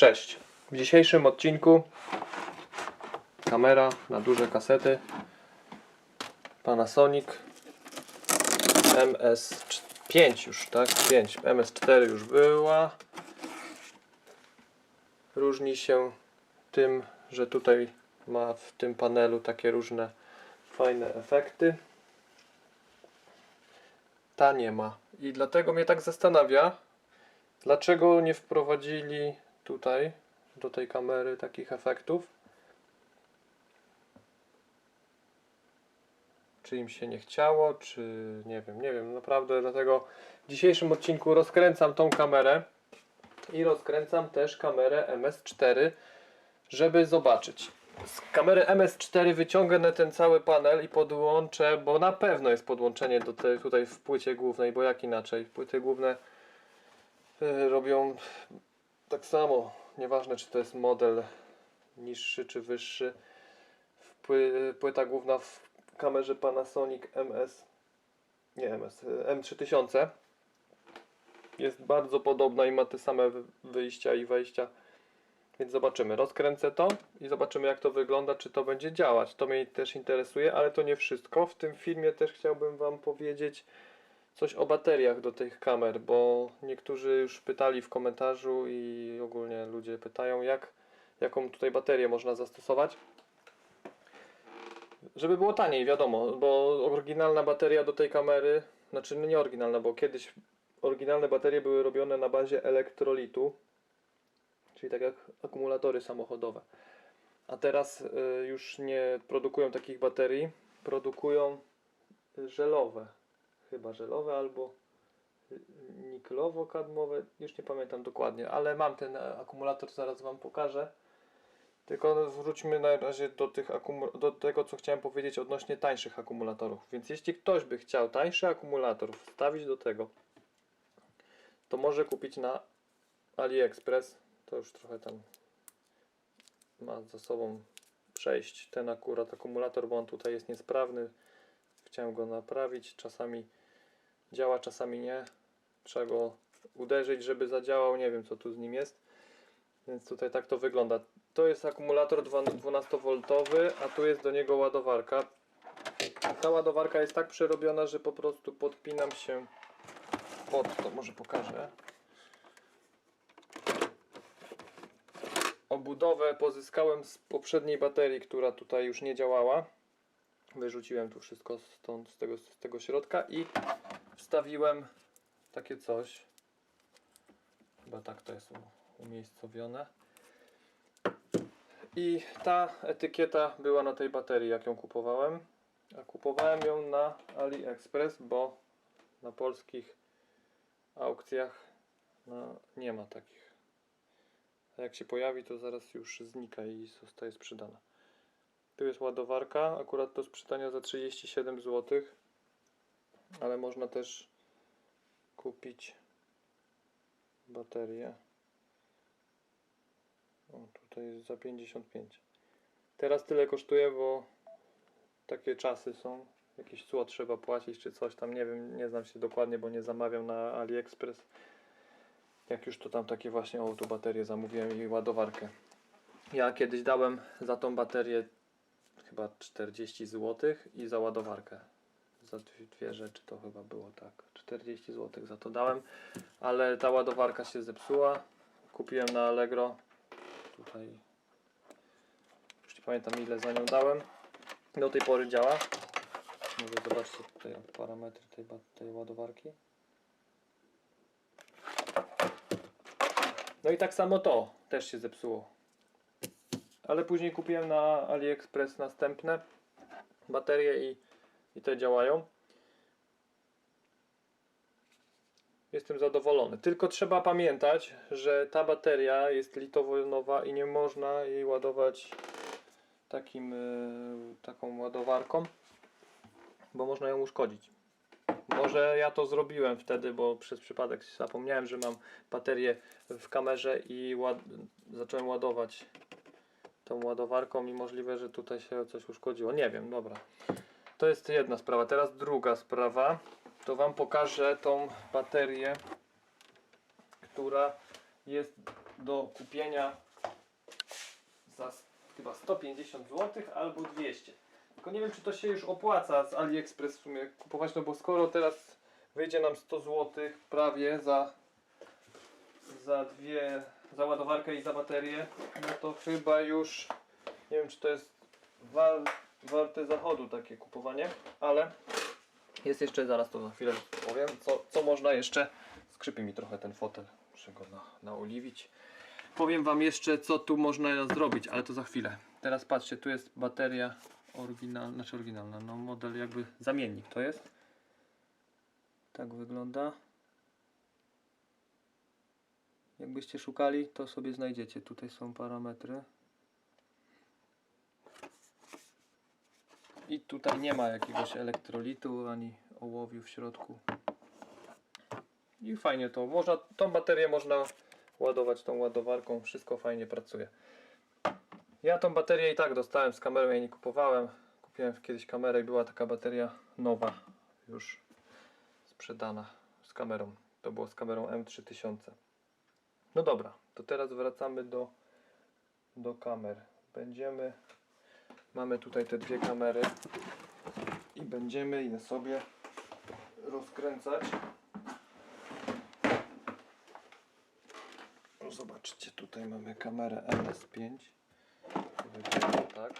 Cześć. W dzisiejszym odcinku kamera na duże kasety Panasonic MS5 już, tak? 5. MS4 już była. Różni się tym, że tutaj ma w tym panelu takie różne fajne efekty. Ta nie ma. I dlatego mnie tak zastanawia, dlaczego nie wprowadzili tutaj do tej kamery takich efektów. Czy im się nie chciało, czy nie wiem, nie wiem, naprawdę dlatego w dzisiejszym odcinku rozkręcam tą kamerę i rozkręcam też kamerę MS4, żeby zobaczyć. Z kamery MS4 wyciągnę ten cały panel i podłączę, bo na pewno jest podłączenie do tej tutaj w płycie głównej, bo jak inaczej? Płyty główne y, robią tak samo, nieważne czy to jest model niższy czy wyższy. Pły, płyta główna w kamerze Panasonic MS, nie MS, y, M3000 jest bardzo podobna i ma te same wy- wyjścia i wejścia. Więc zobaczymy. Rozkręcę to i zobaczymy jak to wygląda, czy to będzie działać. To mnie też interesuje, ale to nie wszystko. W tym filmie też chciałbym Wam powiedzieć coś o bateriach do tych kamer, bo niektórzy już pytali w komentarzu i ogólnie ludzie pytają, jak, jaką tutaj baterię można zastosować. Żeby było taniej, wiadomo, bo oryginalna bateria do tej kamery, znaczy no nie oryginalna, bo kiedyś oryginalne baterie były robione na bazie elektrolitu, czyli tak jak akumulatory samochodowe. A teraz y, już nie produkują takich baterii, produkują żelowe, chyba żelowe albo niklowo-kadmowe, już nie pamiętam dokładnie, ale mam ten akumulator, zaraz Wam pokażę. Tylko wróćmy na razie do, tych do tego, co chciałem powiedzieć odnośnie tańszych akumulatorów. Więc jeśli ktoś by chciał tańszy akumulator wstawić do tego, to może kupić na AliExpress. To już trochę tam ma za sobą przejść ten akurat akumulator, bo on tutaj jest niesprawny. Chciałem go naprawić. Czasami działa, czasami nie. Trzeba go uderzyć, żeby zadziałał. Nie wiem, co tu z nim jest. Więc tutaj tak to wygląda. To jest akumulator 12V, a tu jest do niego ładowarka. Ta ładowarka jest tak przerobiona, że po prostu podpinam się pod to, może pokażę. Obudowę pozyskałem z poprzedniej baterii, która tutaj już nie działała. Wyrzuciłem tu wszystko stąd, z tego, z tego środka i wstawiłem takie coś. Chyba tak to jest umiejscowione. I ta etykieta była na tej baterii, jak ją kupowałem. A kupowałem ją na AliExpress, bo na polskich aukcjach no, nie ma takich. A jak się pojawi, to zaraz już znika i zostaje sprzedana. Tu jest ładowarka, akurat do sprzedania za 37 zł, ale można też kupić baterię. O, tutaj jest za 55. Teraz tyle kosztuje, bo takie czasy są. Jakieś cło trzeba płacić czy coś tam, nie wiem, nie znam się dokładnie, bo nie zamawiam na AliExpress. Jak już to tam takie właśnie, o tu baterię zamówiłem i ładowarkę. Ja kiedyś dałem za tą baterię chyba 40 zł i za ładowarkę. Za dwie, rzeczy to chyba było tak. 40 zł za to dałem, ale ta ładowarka się zepsuła. Kupiłem na Allegro. Tutaj już nie pamiętam ile za nią dałem. Do tej pory działa. Może zobaczcie tutaj parametry tej, tej ładowarki. No i tak samo to też się zepsuło. Ale później kupiłem na AliExpress następne baterie i, i te działają. Jestem zadowolony. Tylko trzeba pamiętać, że ta bateria jest litowojonowa i nie można jej ładować takim, y, taką ładowarką, bo można ją uszkodzić. Może ja to zrobiłem wtedy, bo przez przypadek zapomniałem, że mam baterię w kamerze i ład... zacząłem ładować tą ładowarką i możliwe, że tutaj się coś uszkodziło. Nie wiem, dobra. To jest jedna sprawa. Teraz druga sprawa. To Wam pokażę tą baterię, która jest do kupienia za chyba 150 zł albo 200. Tylko nie wiem, czy to się już opłaca z AliExpress w sumie kupować, no bo skoro teraz wyjdzie nam 100 zł prawie za, za dwie, za ładowarkę i za baterię, no to chyba już nie wiem, czy to jest warte zachodu takie kupowanie, ale jest jeszcze, zaraz to za chwilę powiem, co, co można jeszcze, skrzypi mi trochę ten fotel, muszę go na, naoliwić. Powiem Wam jeszcze, co tu można zrobić, ale to za chwilę. Teraz patrzcie, tu jest bateria oryginalna, znaczy oryginalna, no model jakby zamiennik to jest. Tak wygląda. Jakbyście szukali, to sobie znajdziecie. Tutaj są parametry. I tutaj nie ma jakiegoś elektrolitu ani ołowiu w środku. I fajnie to. Można, tą baterię można ładować tą ładowarką. Wszystko fajnie pracuje. Ja tą baterię i tak dostałem z kamerą, ja nie kupowałem. Kupiłem kiedyś kamerę i była taka bateria nowa, już sprzedana z kamerą. To było z kamerą M3000. No dobra, to teraz wracamy do, do kamer. Będziemy, mamy tutaj te dwie kamery i będziemy je sobie rozkręcać. Zobaczcie, tutaj mamy kamerę MS5. Wygląda tak.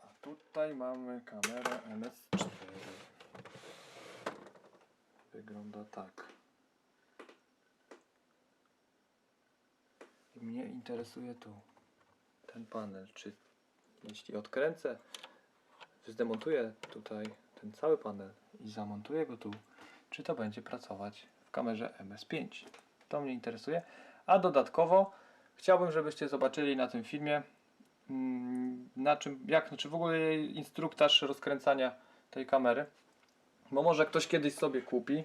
A tutaj mamy kamerę MS4. Wygląda tak. Mnie interesuje tu ten panel, czy jeśli odkręcę, zdemontuję tutaj ten cały panel i zamontuję go tu, czy to będzie pracować w kamerze MS5. To mnie interesuje. A dodatkowo chciałbym, żebyście zobaczyli na tym filmie, mm, na czym, jak, znaczy w ogóle instruktaż rozkręcania tej kamery. Bo może ktoś kiedyś sobie kupi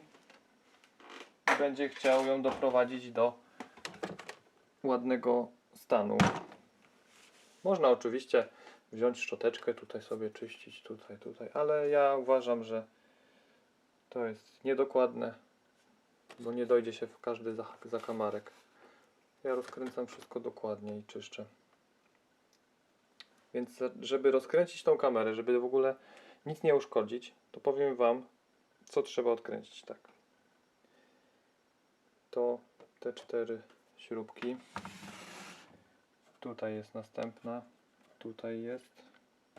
i będzie chciał ją doprowadzić do ładnego stanu. Można oczywiście wziąć szczoteczkę, tutaj sobie czyścić, tutaj, tutaj, ale ja uważam, że to jest niedokładne, bo nie dojdzie się w każdy zakamarek. Ja rozkręcam wszystko dokładnie i czyszczę. Więc żeby rozkręcić tą kamerę, żeby w ogóle nic nie uszkodzić, to powiem Wam, co trzeba odkręcić. Tak. To te cztery śrubki. Tutaj jest następna. Tutaj jest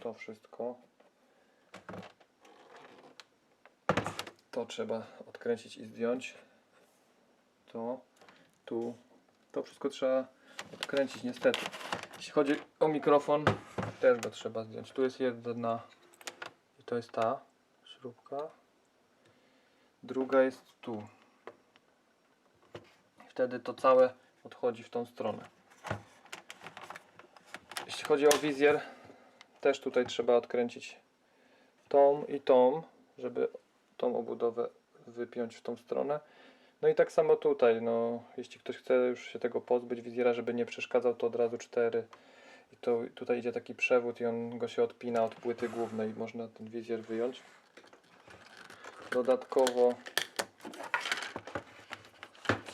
to wszystko. To trzeba odkręcić i zdjąć. To tu. To wszystko trzeba odkręcić niestety. Jeśli chodzi o mikrofon, też go trzeba zdjąć. Tu jest jedna i to jest ta śrubka. Druga jest tu. Wtedy to całe odchodzi w tą stronę. Jeśli chodzi o wizjer, też tutaj trzeba odkręcić tą i tą, żeby tą obudowę wypiąć w tą stronę. No i tak samo tutaj, no, jeśli ktoś chce już się tego pozbyć, wizjera, żeby nie przeszkadzał, to od razu cztery. I to tutaj idzie taki przewód i on go się odpina od płyty głównej. Można ten wizjer wyjąć. Dodatkowo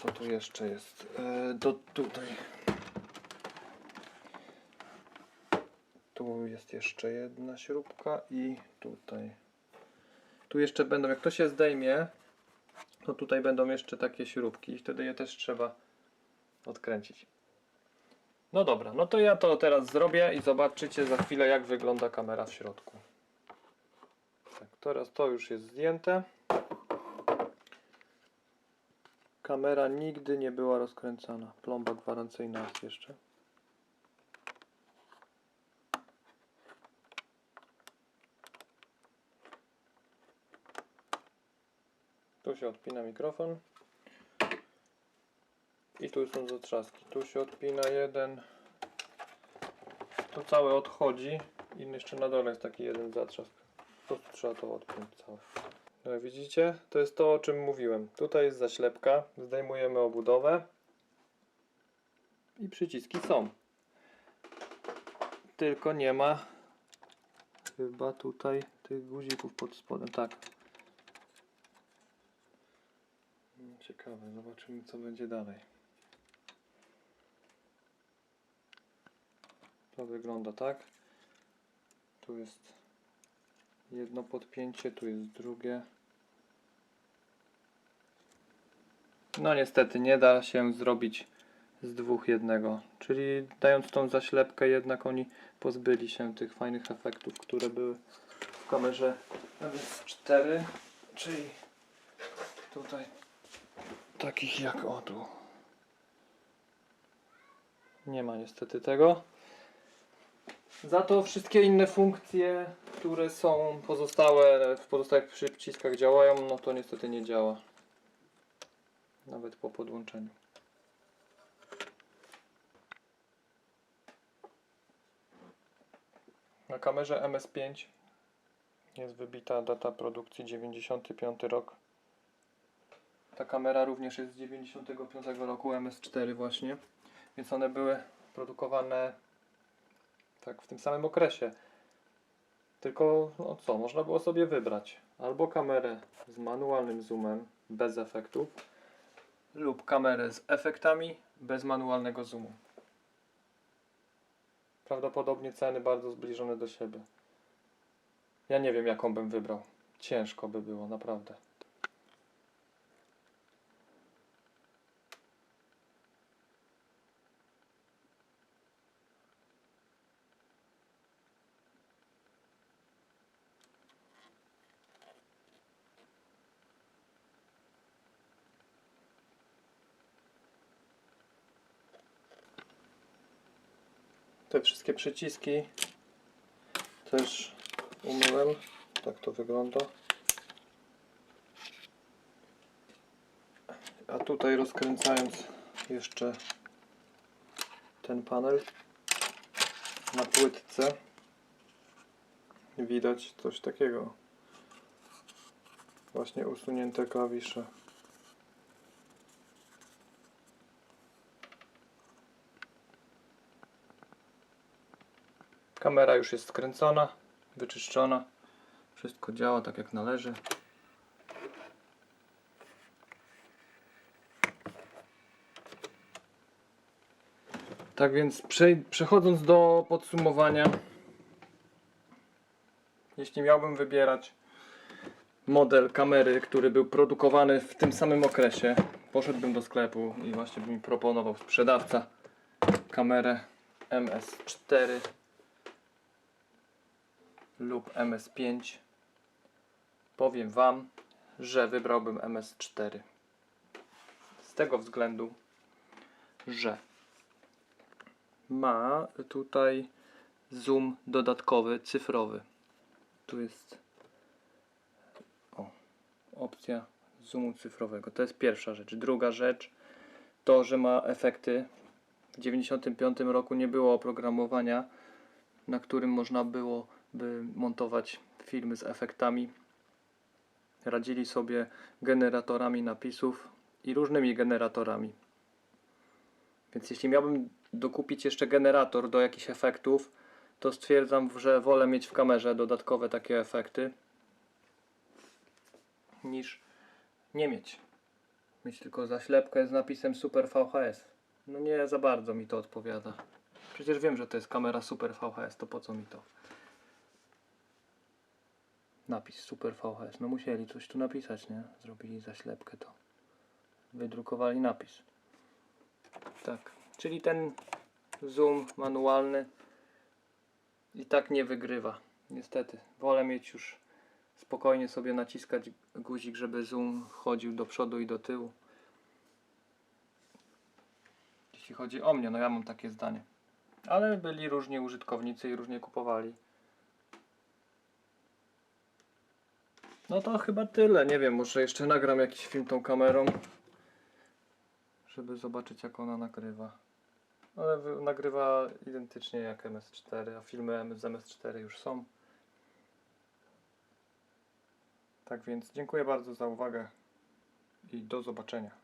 co tu jeszcze jest? E, do, tutaj. Tu jest jeszcze jedna śrubka i tutaj. Tu jeszcze będą, jak to się zdejmie, to tutaj będą jeszcze takie śrubki i wtedy je też trzeba odkręcić. No dobra, no to ja to teraz zrobię i zobaczycie za chwilę jak wygląda kamera w środku. Tak, teraz to już jest zdjęte. Kamera nigdy nie była rozkręcana. Plomba gwarancyjna jest jeszcze. Tu się odpina mikrofon. I tu są zatrzaski. Tu się odpina jeden. To całe odchodzi. I jeszcze na dole jest taki jeden zatrzask. Po prostu trzeba to odpiąć całe. No widzicie, to jest to o czym mówiłem. Tutaj jest zaślepka. Zdejmujemy obudowę. I przyciski są. Tylko nie ma chyba tutaj tych guzików pod spodem. Tak. Ciekawe. Zobaczymy co będzie dalej. To wygląda tak. Tu jest jedno podpięcie, tu jest drugie. No niestety nie da się zrobić z dwóch jednego. Czyli dając tą zaślepkę jednak oni pozbyli się tych fajnych efektów, które były w kamerze MS4. Czyli tutaj takich jak o tu. Nie ma niestety tego. Za to wszystkie inne funkcje, które są pozostałe w pozostałych przyciskach działają, no to niestety nie działa. Nawet po podłączeniu. Na kamerze MS5 jest wybita data produkcji 95 rok. Ta kamera również jest z 95 roku MS4 właśnie, więc one były produkowane tak w tym samym okresie. Tylko no co, można było sobie wybrać albo kamerę z manualnym zoomem bez efektów lub kamerę z efektami bez manualnego zoomu. Prawdopodobnie ceny bardzo zbliżone do siebie. Ja nie wiem jaką bym wybrał. Ciężko by było, naprawdę. Te wszystkie przyciski też umyłem. Tak to wygląda. A tutaj rozkręcając jeszcze ten panel na płytce widać coś takiego. Właśnie usunięte klawisze. Kamera już jest skręcona, wyczyszczona. Wszystko działa tak jak należy. Tak więc przechodząc do podsumowania, jeśli miałbym wybierać model kamery, który był produkowany w tym samym okresie, poszedłbym do sklepu i właśnie by mi proponował sprzedawca kamerę MS4 lub MS5 powiem Wam, że wybrałbym MS4 z tego względu, że ma tutaj zoom dodatkowy, cyfrowy. Tu jest o, opcja zoomu cyfrowego. To jest pierwsza rzecz, druga rzecz to, że ma efekty. W 95 roku nie było oprogramowania na którym można było by montować filmy z efektami. Radzili sobie generatorami napisów i różnymi generatorami. Więc jeśli miałbym dokupić jeszcze generator do jakichś efektów, to stwierdzam, że wolę mieć w kamerze dodatkowe takie efekty niż nie mieć. Mieć tylko zaślepkę z napisem Super VHS. No nie za bardzo mi to odpowiada. Przecież wiem, że to jest kamera Super VHS, to po co mi to? Napis Super VHS. No musieli coś tu napisać, nie? Zrobili zaślepkę to. Wydrukowali napis. Tak. Czyli ten zoom manualny i tak nie wygrywa. Niestety. Wolę mieć już spokojnie sobie naciskać guzik, żeby zoom chodził do przodu i do tyłu. Jeśli chodzi o mnie, no ja mam takie zdanie. Ale byli różni użytkownicy i różnie kupowali. No to chyba tyle. Nie wiem, może jeszcze nagram jakiś film tą kamerą, żeby zobaczyć jak ona nagrywa. Ale nagrywa identycznie jak MS4, a filmy z MS4 już są. Tak więc dziękuję bardzo za uwagę i do zobaczenia.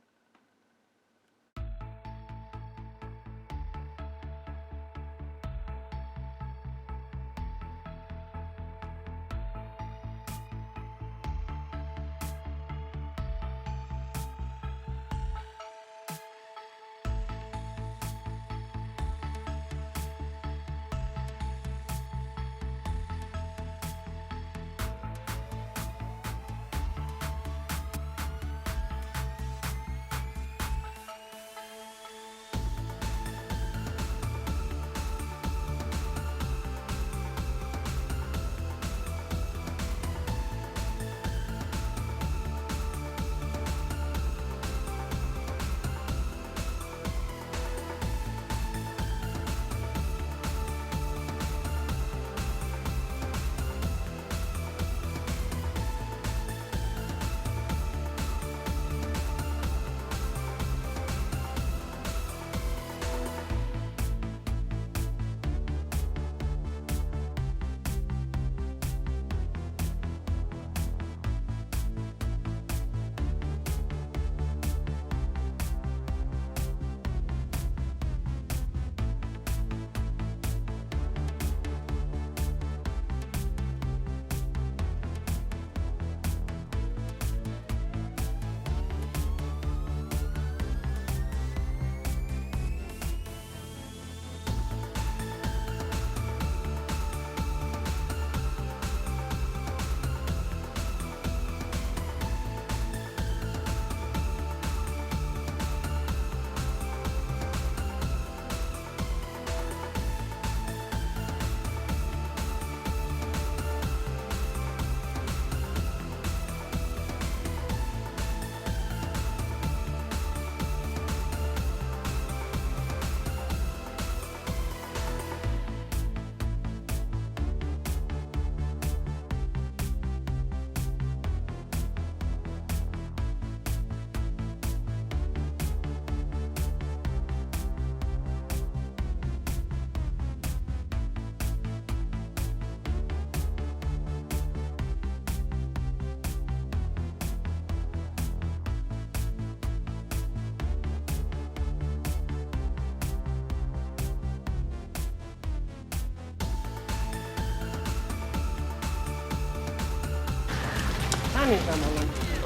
Tam jest za mną.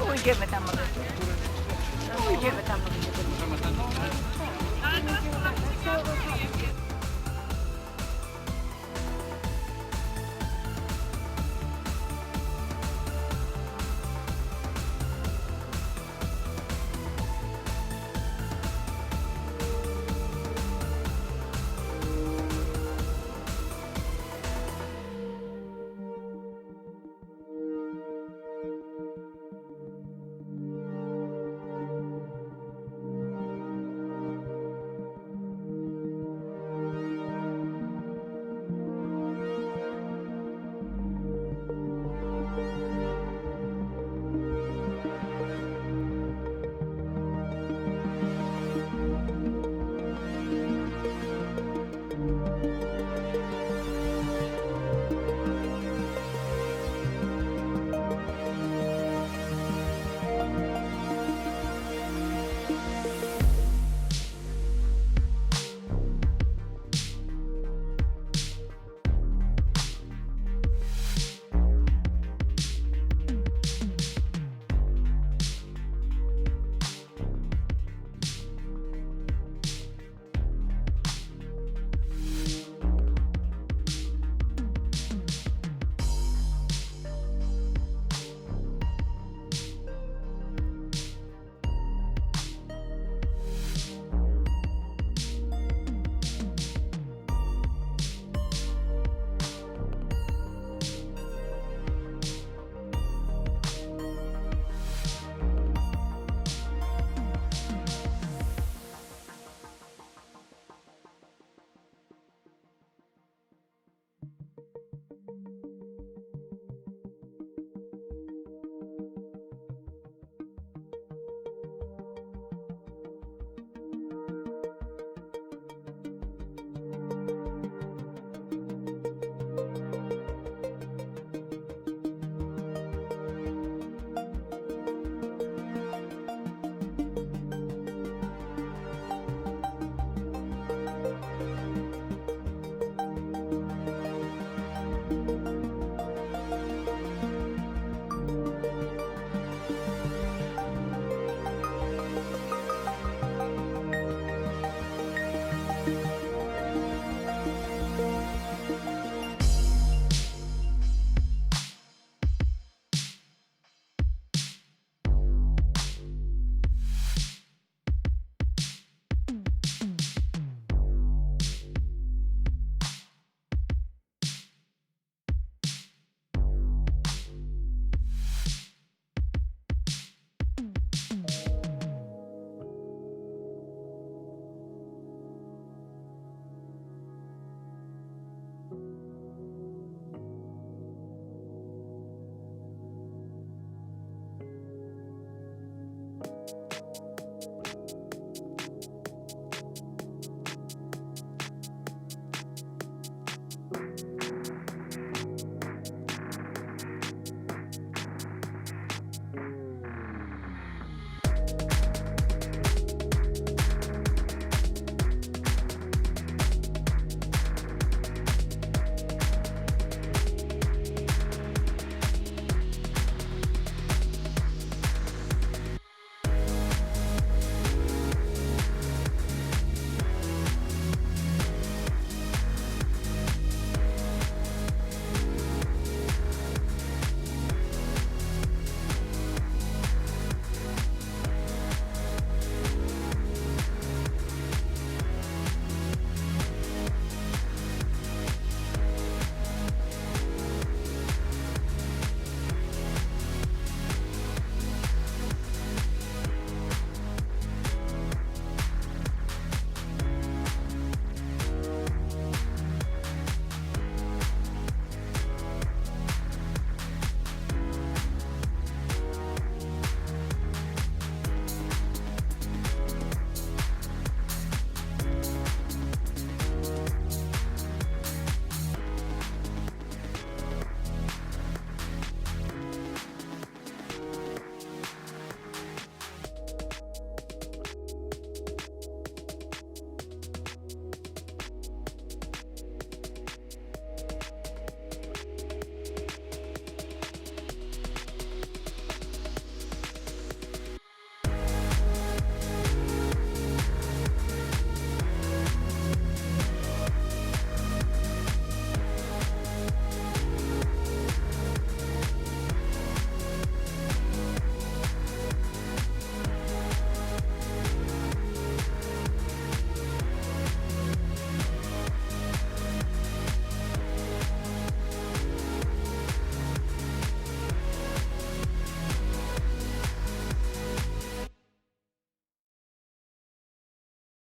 Pójdziemy tam może.